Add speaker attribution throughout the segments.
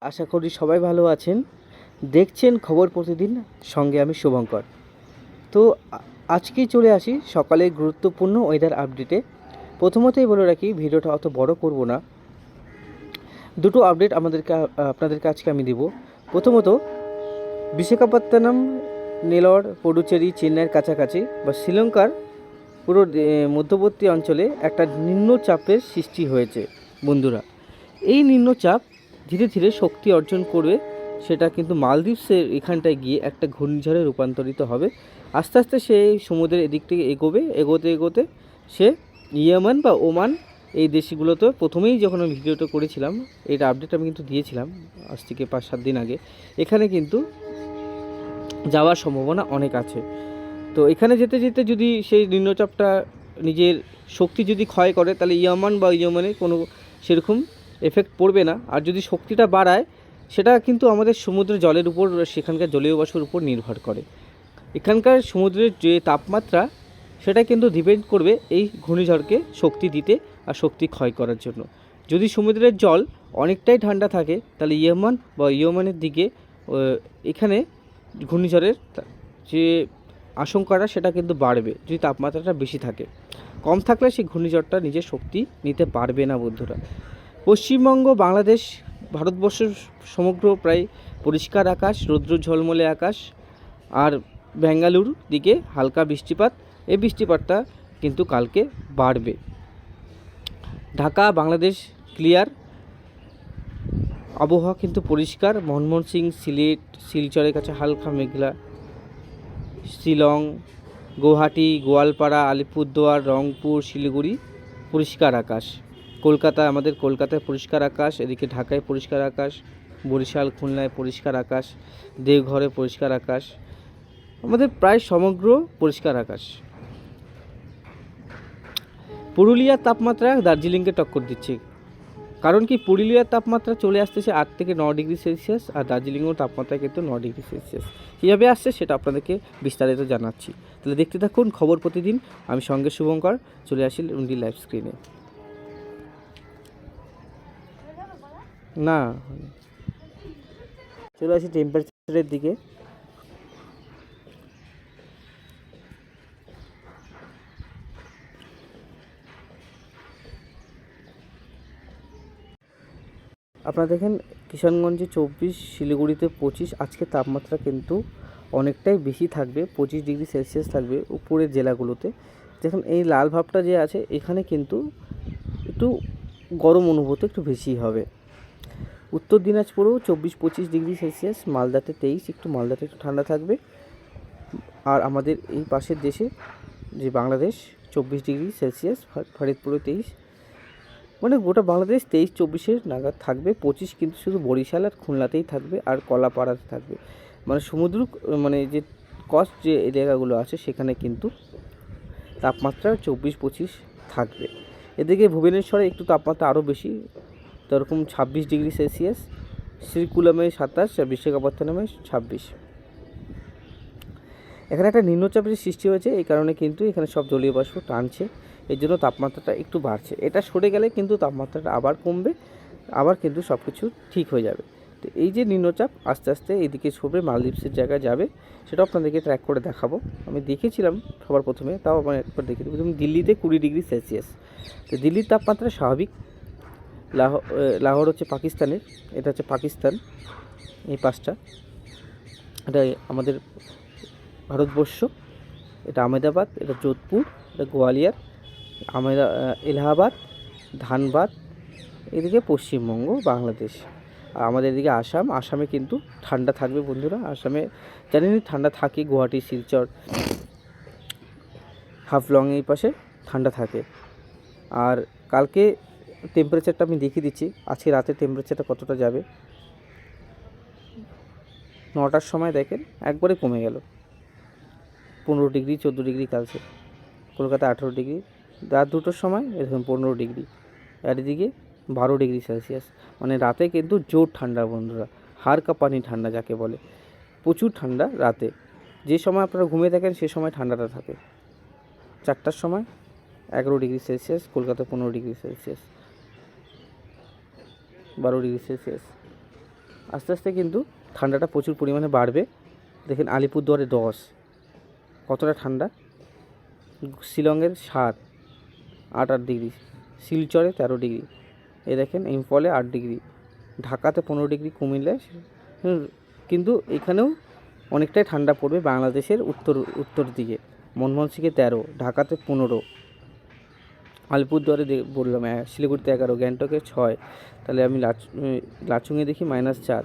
Speaker 1: আশা করি সবাই ভালো আছেন। দেখছেন খবর প্রতিদিন, সঙ্গে আমি শুভঙ্কর। তো আ- আজকেই চলে আসি সকালে গুরুত্বপূর্ণ ওয়েদার আপডেটে প্রথমতই বলে রাখি, ভিডিওটা অত বড় করব না। দুটো আপডেট আমাদেরকে, আপনাদেরকে আজকে আমি দেব। প্রথমত, বিশাখাপত্তনম, নেলর পডুচেরি চেন্নাইয়ের কাছাকাছি বা শ্রীলঙ্কার পুরো মধ্যবর্তী অঞ্চলে একটা নিম্নচাপের সৃষ্টি হয়েছে, বন্ধুরা। এই নিম্নচাপ ধীরে ধীরে শক্তি অর্জন করবে সেটা কিন্তু মালদ্বীপসের এখানটায় গিয়ে একটা ঘূর্ণিঝড়ে রূপান্তরিত হবে। আস্তে আস্তে সে সমুদ্রের এদিক থেকে এগোবে, এগোতে এগোতে সে ইয়েমান বা ওমান এই দেশগুলোতে প্রথমেই যখন আমি ভিডিওটা করেছিলাম এটা আপডেট আমি কিন্তু দিয়েছিলাম আজ থেকে পাঁচ সাত দিন আগে, এখানে কিন্তু যাওয়ার সম্ভাবনা অনেক আছে। তো এখানে যেতে যেতে যদি সেই নিম্নচাপটা নিজের শক্তি যদি ক্ষয় করে, তাহলে ইয়ামান বা ইয়মানে কোনো সেরকম এফেক্ট পড়বে না। আর যদি শক্তিটা বাড়ায়, সেটা কিন্তু আমাদের সমুদ্রের জলের উপর, সেখানকার জলীয় বাষ্পের উপর নির্ভর করে। এখানকার সমুদ্রের যে তাপমাত্রা, সেটা কিন্তু ডিপেন্ড করবে এই ঘূর্ণিঝড়কে শক্তি দিতে আর শক্তি ক্ষয় করার জন্য। যদি সমুদ্রের জল অনেকটাই ঠান্ডা থাকে, তাহলে ইয়েমান বা ইয়েমানের দিকে এখানে ঘূর্ণিঝড়ের যে আশঙ্কাটা, সেটা কিন্তু বাড়বে যদি তাপমাত্রাটা বেশি থাকে। কম থাকলে সেই ঘূর্ণিঝড়টা নিজের শক্তি নিতে পারবে না বন্ধুরা। পশ্চিমবঙ্গ, বাংলাদেশ ভারতবর্ষ সমগ্র প্রায় পরিষ্কার আকাশ, রৌদ্র ঝলমলে আকাশ আর বেঙ্গালুরু দিকে হালকা বৃষ্টিপাত। এই বৃষ্টিপাতটা কিন্তু কালকে বাড়বে। ঢাকা, বাংলাদেশ ক্লিয়ার আবহাওয়া কিন্তু পরিষ্কার। মনমোহন সিং, সিলেট, শিলচরের কাছে হালকা মেঘলা। শিলং, গুয়াহাটি, গোয়ালপাড়া, আলিপুরদুয়ার, রংপুর, শিলিগুড়ি পরিষ্কার আকাশ। কলকাতা, আমাদের কলকাতায় পরিষ্কার আকাশ, এদিকে ঢাকায় পরিষ্কার আকাশ, বরিশাল, খুলনায় পরিষ্কার আকাশ, দেওঘরে পরিষ্কার আকাশ, আমাদের প্রায় সমগ্র পরিষ্কার আকাশ। পুরুলিয়ার তাপমাত্রা দার্জিলিংকে টক্কর দিচ্ছে। কারণ কি, পুরুলিয়ার তাপমাত্রা চলে আসতেছে আট থেকে ন ডিগ্রি সেলসিয়াস আর দার্জিলিংয়ের তাপমাত্রা কিন্তু ন ডিগ্রি সেলসিয়াস। কীভাবে আসছে সেটা আপনাদেরকে বিস্তারিত জানাচ্ছি। তাহলে দেখতে থাকুন খবর প্রতিদিন। আমি সঙ্গে শুভঙ্কর, চলে আসি রুন্ডি লাইভ স্ক্রিনে। না চলে আসি টেম্পারেচারের দিকে। আপনারা দেখেন, কিষানগঞ্জে চব্বিশ, শিলিগুড়িতে পঁচিশ, আজকে তাপমাত্রা কিন্তু অনেকটাই বেশি থাকবে, পঁচিশ ডিগ্রি সেলসিয়াস থাকবে উপরের জেলাগুলোতে। দেখুন, এই লাল ভাবটা যে আছে, এখানে কিন্তু একটু গরম অনুভূতি একটু বেশি হবে। উত্তর দিনাজপুরেও চব্বিশ পঁচিশ ডিগ্রি সেলসিয়াস, মালদাতে তেইশ, একটু মালদাতে একটু ঠান্ডা থাকবে। আর আমাদের এই পাশের দেশে যে বাংলাদেশ, চব্বিশ ডিগ্রি সেলসিয়াস ফরিদপুরে তেইশ। মানে গোটা বাংলাদেশ তেইশ চব্বিশের নাগাদ থাকবে, পঁচিশ কিন্তু শুধু বরিশাল আর খুলনাতেই থাকবে আর কলাপাড়াতে থাকবে। মানে সমুদ্র মানে যে কস্ট যে এলাকাগুলো আছে সেখানে কিন্তু তাপমাত্রা চব্বিশ পঁচিশ থাকবে। এদিকে ভুবনেশ্বরে একটু তাপমাত্রা আরও বেশি যেরকম ছাব্বিশ ডিগ্রি সেলসিয়াস, শ্রীকুলামে সাতাশ, আর বিশাখাপত্তনমে ছাব্বিশ। এখানে একটা নিম্নচাপের সৃষ্টি হয়েছে, এই কারণে কিন্তু এখানে সব জলীয় বাষ্প টানছে। এর জন্য তাপমাত্রাটা একটু বাড়ছে। এটা সরে গেলে কিন্তু তাপমাত্রাটা আবার কমবে, আবার কিন্তু সব কিছু ঠিক হয়ে যাবে। তো এই যে নিম্নচাপ, আস্তে আস্তে এদিকে সরবে, মালদ্বীপসের জায়গায় যাবে সেটা আপনাদেরকে ট্র্যাক করে দেখাবো। আমি দেখেছিলাম সবার প্রথমে, তাও আমি একবার দেখে দেবো। দিল্লিতে কুড়ি ডিগ্রি সেলসিয়াস। তো দিল্লির তাপমাত্রা স্বাভাবিক লাহো আহ, লাহোর হচ্ছে পাকিস্তানের এটা হচ্ছে পাকিস্তান এই পাঁচটা। এটা আমাদের ভারতবর্ষ এটা আহমেদাবাদ এটা যোধপুর এটা গোয়ালিয়র আমেদা এলাহাবাদ ধানবাদ এদিকে পশ্চিমবঙ্গ বাংলাদেশ। আর আমাদের এদিকে আসাম আসামে কিন্তু ঠান্ডা থাকবে বন্ধুরা আসামে জানেনই ঠান্ডা থাকে গুয়াহাটি শিলচর হাফলং এই পাশে ঠান্ডা থাকে। আর কালকে টেম্পারেচারটা আমি দেখিয়ে দিচ্ছি। আজকে রাতে টেম্পারেচারটা কতটা যাবে? নটার সময় দেখেন, একবারে কমে গেল। পনেরো ডিগ্রি, চোদ্দ ডিগ্রি কালকে কলকাতা আঠেরো ডিগ্রি। রাত দুটোর সময় এরকম পনেরো ডিগ্রি। আর এদিকে বারো ডিগ্রি সেলসিয়াস মানে রাতে কিন্তু জোর ঠান্ডা বন্ধুরা। হাড় কাঁপানি ঠান্ডা যাকে বলে। প্রচুর ঠান্ডা রাতে। যে সময় আপনারা ঘুমিয়ে থাকেন, সে সময় ঠান্ডাটা থাকে। চারটার সময় এগারো ডিগ্রি সেলসিয়াস কলকাতা পনেরো ডিগ্রি সেলসিয়াস বারো ডিগ্রি সেলসিয়াস। আস্তে আস্তে কিন্তু ঠান্ডাটা প্রচুর পরিমাণে বাড়বে। দেখেন আলিপুরদুয়ারে দশ। কতটা ঠান্ডা? শিলংয়ের সাত। আট আট ডিগ্রি। শিলচরে তেরো ডিগ্রি। এ দেখেন ইম্ফলে আট ডিগ্রি। ঢাকাতে পনেরো ডিগ্রি কুমিল্লায় হুম, কিন্তু এখানেও অনেকটাই ঠান্ডা পড়বে বাংলাদেশের উত্তর উত্তর দিকে। মনমোহন সিংয়ে তেরো ঢাকাতে পনেরো। আলিপুরদুয়ারে বললাম এ- শিলিগুড়িতে এগারো, গ্যাংটকে ছয়। তাহলে আমি লাচ লাচুংয়ে দেখি মাইনাস চার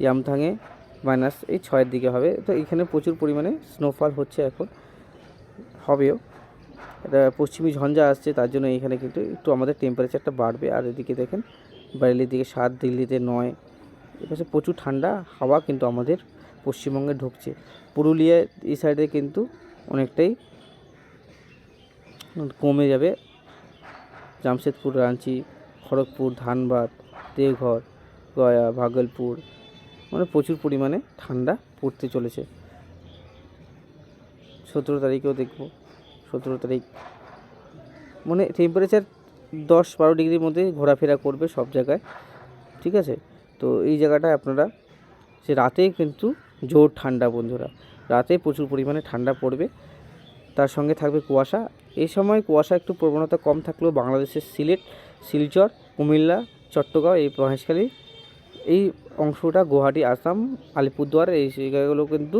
Speaker 1: ইয়ামথাংয়ে মাইনাস এই ছয়ের দিকে হবে। তো এখানে প্রচুর পরিমাণে স্নোফল হচ্ছে এখন, হবেও। এটা পশ্চিমী ঝঞ্ঝা আসছে, তার জন্য এখানে কিন্তু একটু আমাদের টেম্পারেচারটা বাড়বে। আর এদিকে দেখেন, বাইরের দিকে সাত, দিল্লিতে নয়। এপাশে প্রচুর ঠান্ডা, হাওয়া কিন্তু আমাদের পশ্চিমবঙ্গে ঢুকছে। পুরুলিয়া এই সাইডে কিন্তু অনেকটাই কমে যাবে। জামশেদপুর, রাঁচি, খড়গপুর, ধানবাদ, দেওঘর, গয়া, ভাগলপুর মানে প্রচুর পরিমাণে ঠান্ডা পড়তে চলেছে। সতেরো তারিখেও দেখব। সতেরো তারিখ মানে টেম্পারেচার দশ বারো ডিগ্রির মধ্যে ঘোরাফেরা করবে সব জায়গায়, ঠিক আছে? তো এই জায়গাটায় আপনারা, সে রাতে কিন্তু জোর ঠান্ডা বন্ধুরা, রাতে প্রচুর পরিমাণে ঠান্ডা পড়বে। তার সঙ্গে থাকবে কুয়াশা। এই সময় কুয়াশা একটু প্রবণতা কম থাকলেও বাংলাদেশের সিলেট, শিলচর, কুমিল্লা, চট্টগ্রাম, এই মহেশখালী, এই অংশটা গুয়াহাটি, আসাম, আলিপুরদুয়ার, এই জায়গাগুলো কিন্তু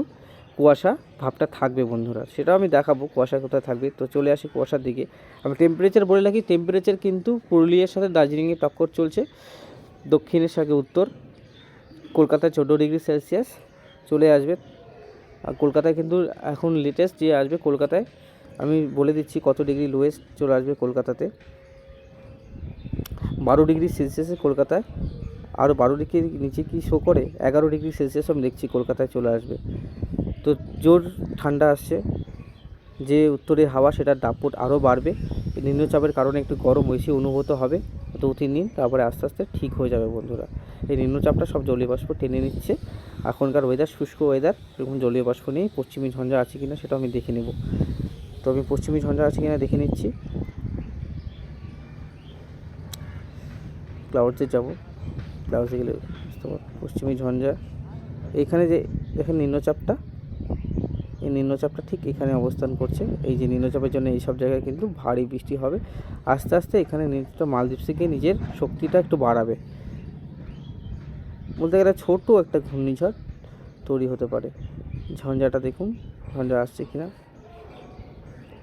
Speaker 1: কুয়াশা ভাবটা থাকবে বন্ধুরা। সেটাও আমি দেখাবো কুয়াশা কোথায় থাকবে। তো চলে আসি কুয়াশার দিকে। আমি টেম্পারেচার বলে রাখি টেম্পারেচার কিন্তু পুরুলিয়ার সাথে দার্জিলিংয়ে টক্কর চলছে। দক্ষিণের সাথে উত্তর, কলকাতায় চোদ্দ ডিগ্রি সেলসিয়াস চলে আসবে। কলকাতায় কিন্তু এখন লেটেস্ট যে আসবে কলকাতায়, আমি বলে দিচ্ছি কত ডিগ্রি লোয়েস্ট চলে আসবে কলকাতাতে। বারো ডিগ্রি সেলসিয়াসে কলকাতায় আরও বারো ডিগ্রি নিচে কি শো করে? এগারো ডিগ্রি সেলসিয়াস আমি দেখছি কলকাতায় চলে আসবে। তো জোর ঠান্ডা আসছে, যে উত্তরের হাওয়া সেটার দাপট আরও বাড়বে। নিম্নচাপের কারণে একটু গরম বেশি অনুভূত হবে দু তিন দিন, তারপরে আস্তে আস্তে ঠিক হয়ে যাবে বন্ধুরা। এই নিম্নচাপটা সব জলীয় বাষ্প টেনে নিচ্ছে। এখনকার ওয়েদার শুষ্ক ওয়েদার এরকম জলীয় বাষ্প নেই, পশ্চিমী ঝঞ্ঝা আছে কিনা সেটা আমি দেখে নেব। তো আমি পশ্চিমী ঝঞ্ঝা আছে কিনা দেখে নিচ্ছি। ক্লাউডসে যাব। ক্লাউডসে গেলে। পশ্চিমী ঝঞ্ঝা। এইখানে যে, দেখেন নিম্নচাপটা? এই নিম্নচাপটা ঠিক এখানে অবস্থান করছে। এই যে নিম্নচাপের জন্য এই সব জায়গায় কিন্তু ভারী বৃষ্টি হবে। আস্তে আস্তে এখানে নিচটা মালদ্বীপ থেকে নিজের শক্তিটা একটু বাড়াবে। বলতে গেলে ছোট একটা ঘূর্ণিঝড় তৈরি হতে পারে। ঝঞ্ঝাটা দেখুন, ঝঞ্ঝা আসছে কিনা।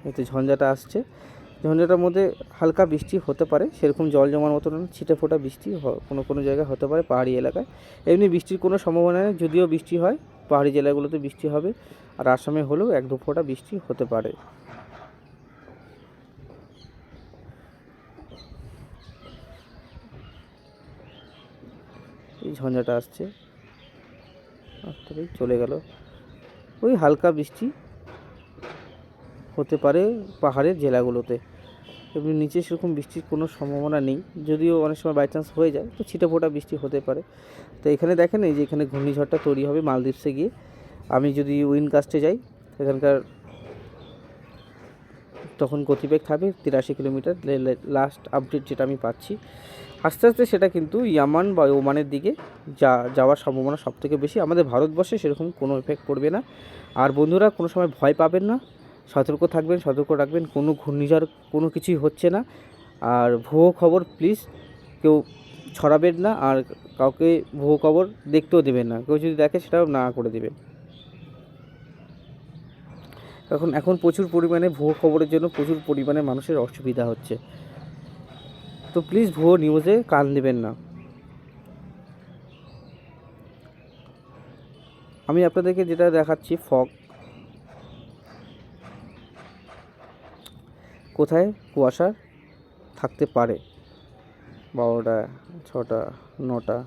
Speaker 1: এই তো ঝঞ্ঝাটা আসছে। ঝঞ্ঝাটার মধ্যে হালকা বৃষ্টি হতে পারে, সেরকম জল জমার মতো না, ছিটে ফোটা বৃষ্টি কোনো কোনো জায়গায় হতে পারে পাহাড়ি এলাকায়। এমনি বৃষ্টির কোনো সম্ভাবনা নেই, যদিও বৃষ্টি হয়, পাহাড়ি জেলাগুলোতে বৃষ্টি হবে। আর আসামে হলেও এক দু ফোঁটা বৃষ্টি হতে পারে। এই ঝঞ্ঝাটা আসছে। তাড়াতাড়ি চলে গেল। ওই হালকা বৃষ্টি হতে পারে পাহাড়ের জেলাগুলোতে। এমনি নিচে সেরকম বৃষ্টির কোনো সম্ভাবনা নেই। যদিও অনেক সময় বাই চান্স হয়ে যায়, তো ছিটে ফোটা বৃষ্টি হতে পারে। তো এখানে দেখেন এই যে এখানে ঘূর্ণিঝড়টা তৈরি হবে মালদ্বীপসে গিয়ে। আমি যদি উইনকাস্টে যাই, এখানকার তখন গতিবেগ থাকবে তিরাশি কিলোমিটার। লাস্ট আপডেট যেটা আমি পাচ্ছি। আস্তে আস্তে সেটা কিন্তু ইয়ামান বা ওমানের দিকে যা, যাওয়ার সম্ভাবনা সব থেকে বেশি। আমাদের ভারতবর্ষে সেরকম কোনো এফেক্ট পড়বে না। আর বন্ধুরা, কোনো সময় ভয় পাবেন না। সতর্ক থাকবেন, সতর্ক রাখবেন, কোনো ঘূর্ণিঝড়, কোনো কিছুই হচ্ছে না। আর ভুয়ো খবর প্লিজ কেউ ছড়াবেন না। আর কাউকে ভুয়ো খবর দেখতেও দেবেন না। কেউ যদি দেখে সেটাও না করে দেবেন। এখন এখন প্রচুর পরিমাণে ভুয়ো খবরের জন্য প্রচুর পরিমাণে মানুষের অসুবিধা হচ্ছে। তো প্লিজ ভুয়ো নিউজে কান দেবেন না। আমি আপনাদেরকে যেটা দেখাচ্ছি, ফগ। কোথায়? কুয়াশা থাকতে পারে। বারোটা, ছটা, নটা।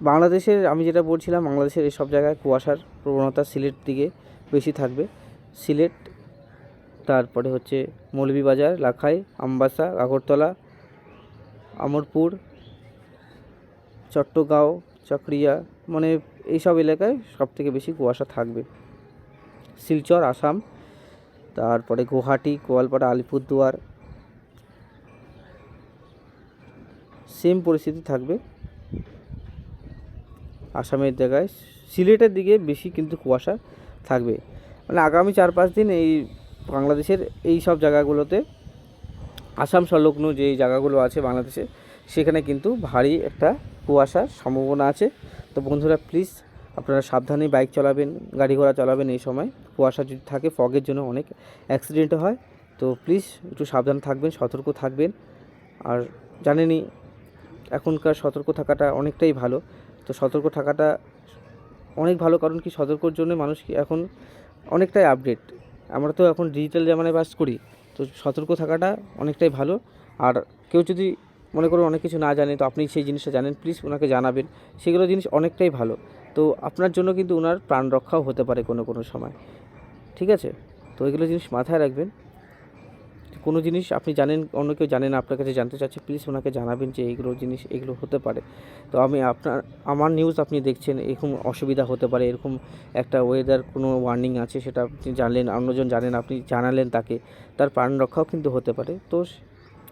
Speaker 1: বাংলাদেশের, আমি যেটা বলছিলাম, বাংলাদেশের এইসব জায়গায় কুয়াশার প্রবণতা সিলেট দিকে বেশি থাকবে। সিলেট, তারপরে হচ্ছে মৌলভীবাজার, লাখাই, আমবাসা, আগরতলা, আমরপুর চট্টগাঁও চকরিয়া মানে এইসব এলাকায় সব থেকে বেশি কুয়াশা থাকবে। শিলচর, আসাম, তারপরে গুয়াহাটি, গোয়ালপাড়া, আলিপুরদুয়ার সেম পরিস্থিতি থাকবে। আসামের জায়গায়। সিলেটের দিকে বেশি কিন্তু কুয়াশা থাকবে। মানে আগামী চার পাঁচ দিন এই বাংলাদেশের এই সব জায়গাগুলোতে আসাম সংলগ্ন যে জায়গাগুলো আছে বাংলাদেশে, সেখানে কিন্তু ভারী একটা কুয়াশার সম্ভাবনা আছে। তো বন্ধুরা প্লিজ আপনারা সাবধানে বাইক চালাবেন, গাড়ি ঘোড়া চালাবেন এই সময়। কুয়াশা যদি থাকে ফগের জন্য অনেক অ্যাক্সিডেন্ট হয়। তো প্লিজ একটু সাবধান থাকবেন, সতর্ক থাকবেন। আর জানেনই, এখনকার সতর্ক থাকাটা অনেকটাই ভালো। তো সতর্ক থাকাটা অনেক ভালো, কারণ কি সতর্কর জন্য মানুষ কি এখন অনেকটাই আপডেট আমরা তো এখন ডিজিটাল জামানায় বাস করি, তো সতর্ক থাকাটা অনেকটাই ভালো। আর কেউ যদি মনে করুন অনেক কিছু না জানে, তো আপনি সেই জিনিসটা জানেন প্লিজ ওনাকে জানাবেন। সেগুলো জিনিস অনেকটাই ভালো। তো আপনার জন্য কিন্তু ওনার প্রাণ রক্ষাও হতে পারে কোনো কোনো সময়। ঠিক আছে? তো এগুলো জিনিস মাথায় রাখবেন। কোনো জিনিস আপনি জানেন, অন্য কেউ জানে না, আপনার কাছে জানতে চাচ্ছে প্লিজ ওনাকে জানাবেন যে এইগুলো জিনিস, এগুলো হতে পারে। তো আমি আপনার, আমার নিউজ আপনি দেখছেন, এরকম অসুবিধা হতে পারে, এরকম একটা ওয়েদার কোনো ওয়ার্নিং আছে সেটা আপনি জানলেন, অন্যজন জানেন, আপনি জানালেন তাকে, তার প্রাণ রক্ষাও কিন্তু হতে পারে। তো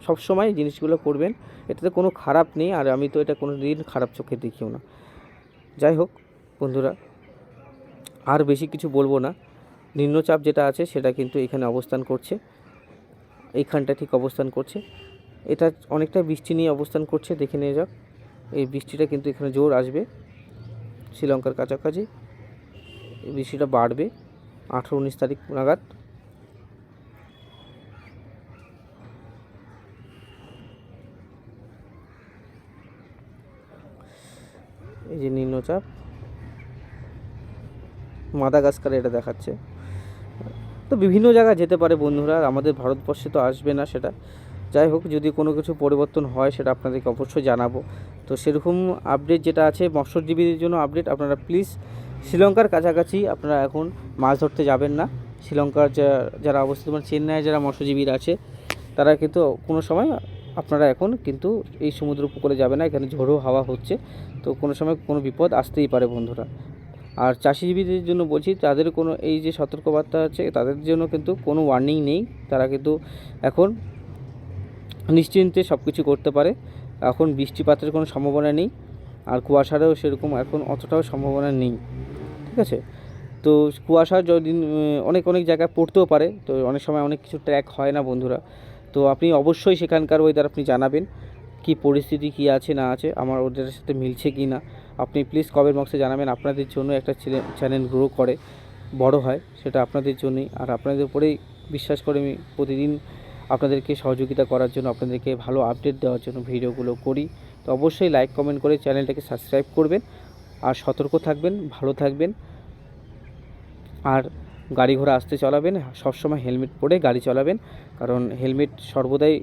Speaker 1: সব সময় জিনিসগুলো করবেন, এটাতে কোনো খারাপ নেই, আর আমি তো এটা কোনো দিন খারাপ চোখে দেখিও না। যাই হোক, বন্ধুরা, আর বেশি কিছু বলব না। নিম্নচাপ যেটা আছে সেটা কিন্তু এখানে অবস্থান করছে। এইখানটা ঠিক অবস্থান করছে। এটা অনেকটা বৃষ্টি নিয়ে অবস্থান করছে, দেখে নিয়ে যাক এই বৃষ্টিটা কিন্তু এখানে জোর আসবে। শ্রীলঙ্কার কাছাকাছি। বৃষ্টিটা বাড়বে আঠেরো উনিশ তারিখ নাগাদ। এই যে নিম্নচাপ। মাদাগাস্কারে এটা দেখাচ্ছে। তো বিভিন্ন জায়গায় যেতে পারে বন্ধুরা, আমাদের ভারতবর্ষে তো আসবে না সেটা। যাই হোক, যদি কোনো কিছু পরিবর্তন হয় সেটা আপনাদেরকে অবশ্যই জানাব। তো সেরকম আপডেট যেটা আছে, মৎস্যজীবীদের জন্য আপডেট আপনারা প্লিজ শ্রীলঙ্কার কাছাকাছি আপনারা এখন মাছ ধরতে যাবেন না। শ্রীলঙ্কার যারা অবস্থিত মানে চেন্নাইয়ে যারা মৎস্যজীবীরা আছে, তারা কিন্তু কোনো সময় আপনারা এখন কিন্তু এই সমুদ্র উপকূলে যাবে না, এখানে ঝোড়ো হাওয়া হচ্ছে। তো কোনো সময় কোনো বিপদ আসতেই পারে বন্ধুরা। আর চাষিজীবীদের জন্য বলছি, তাদের কোনো এই যে সতর্কবার্তা আছে, তাদের জন্য কিন্তু কোনো ওয়ার্নিং নেই। তারা কিন্তু এখন নিশ্চিন্তে সব কিছু করতে পারে। এখন বৃষ্টিপাতের কোনো সম্ভাবনা নেই, আর কুয়াশারও সেরকম এখন অতটাও সম্ভাবনা নেই। ঠিক আছে? তো কুয়াশা যদি অনেক অনেক জায়গায় পড়তেও পারে, তো অনেক সময় অনেক কিছু ট্র্যাক হয় না বন্ধুরা। তো আপনি অবশ্যই সেখানকার ওয়েদার আপনি জানাবেন, কি পরিস্থিতি, কি আছে, না আছে, আমার ওদের সাথে মিলছে কি না আপনি প্লিজ কমেন্ট বক্সে জানাবেন আপনাদের জন্য একটা চ্যানেল গ্রো করে, বড় হয়, সেটা আপনাদের জন্যই। আর আপনাদের উপরেই বিশ্বাস করে আমি প্রতিদিন আপনাদেরকে সহযোগিতা করার জন্য, আপনাদেরকে ভালো আপডেট দেওয়ার জন্য ভিডিওগুলো করি। তো অবশ্যই লাইক কমেন্ট করে চ্যানেলটাকে সাবস্ক্রাইব করবেন আর সতর্ক থাকবেন, ভালো থাকবেন। আর গাড়ি ঘোড়া আসতে চালাবেন, সবসময় হেলমেট পরে গাড়ি চালাবেন, কারণ হেলমেট সর্বদাই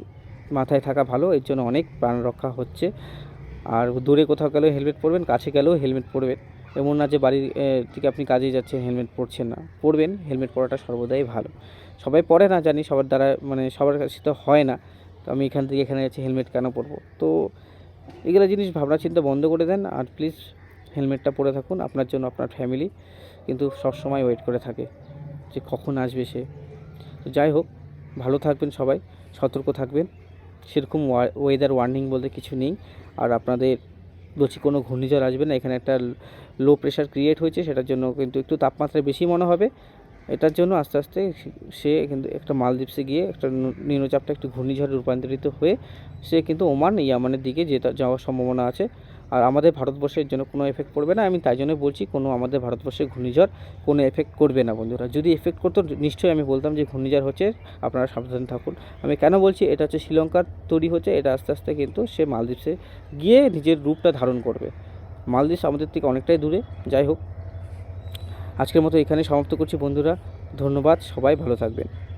Speaker 1: মাথায় থাকা ভালো, এর জন্য অনেক প্রাণ রক্ষা হচ্ছে। আর দূরে কোথাও গেলেও হেলমেট পরবেন, কাছে গেলেও হেলমেট পরবেন। এমন না যে বাড়ির থেকে আপনি কাজে যাচ্ছেন, হেলমেট পরছেন না। পরবেন, হেলমেট পরাটা সর্বদাই ভালো। সবাই পরে না জানি, সবার দ্বারা মানে সবার কাছে তো হয় না। তো আমি এখান থেকে এখানে যাচ্ছি, হেলমেট কেন পরবো? তো এগুলো জিনিস ভাবনা চিন্তা বন্ধ করে দেন আর প্লিজ হেলমেটটা পরে থাকুন, আপনার জন্য আপনার ফ্যামিলি কিন্তু সব সময় ওয়েট করে থাকে যে কখন আসবে সে। তো যাই হোক, ভালো থাকবেন সবাই, সতর্ক থাকবেন। সেরকম ওয়েদার ওয়ার্নিং বলতে কিছু নেই। আর আপনাদের বলছি কোনো ঘূর্ণিঝড় আসবে না, এখানে একটা লো প্রেশার ক্রিয়েট হয়েছে, সেটার জন্য কিন্তু একটু তাপমাত্রা বেশি মনে হবে। এটার জন্য আস্তে আস্তে সে কিন্তু একটা মালদ্বীপসে গিয়ে একটা নিম্নচাপটা একটু ঘূর্ণিঝড়ে রূপান্তরিত হয়ে সে কিন্তু ওমান, ইয়ামানের দিকে যেটা যাওয়ার সম্ভাবনা আছে। আর আমাদের ভারতবর্ষের জন্য কোনো এফেক্ট পড়বে না। আমি তাই জন্য বলছি, কোনো আমাদের ভারতবর্ষের ঘূর্ণিঝড় কোনো এফেক্ট করবে না বন্ধুরা। যদি এফেক্ট করতো, নিশ্চয়ই আমি বলতাম যে ঘূর্ণিঝড় হচ্ছে, আপনারা সাবধান থাকুন। আমি কেন বলছি, এটা হচ্ছে শ্রীলঙ্কার তৈরি হচ্ছে, এটা আস্তে আস্তে কিন্তু সে মালদ্বীপসে গিয়ে নিজের রূপটা ধারণ করবে। মালদ্বীপ আমাদের থেকে অনেকটাই দূরে, যাই হোক। আজকের মতো এখানে সমাপ্ত করছি বন্ধুরা। ধন্যবাদ, সবাই ভালো থাকবেন।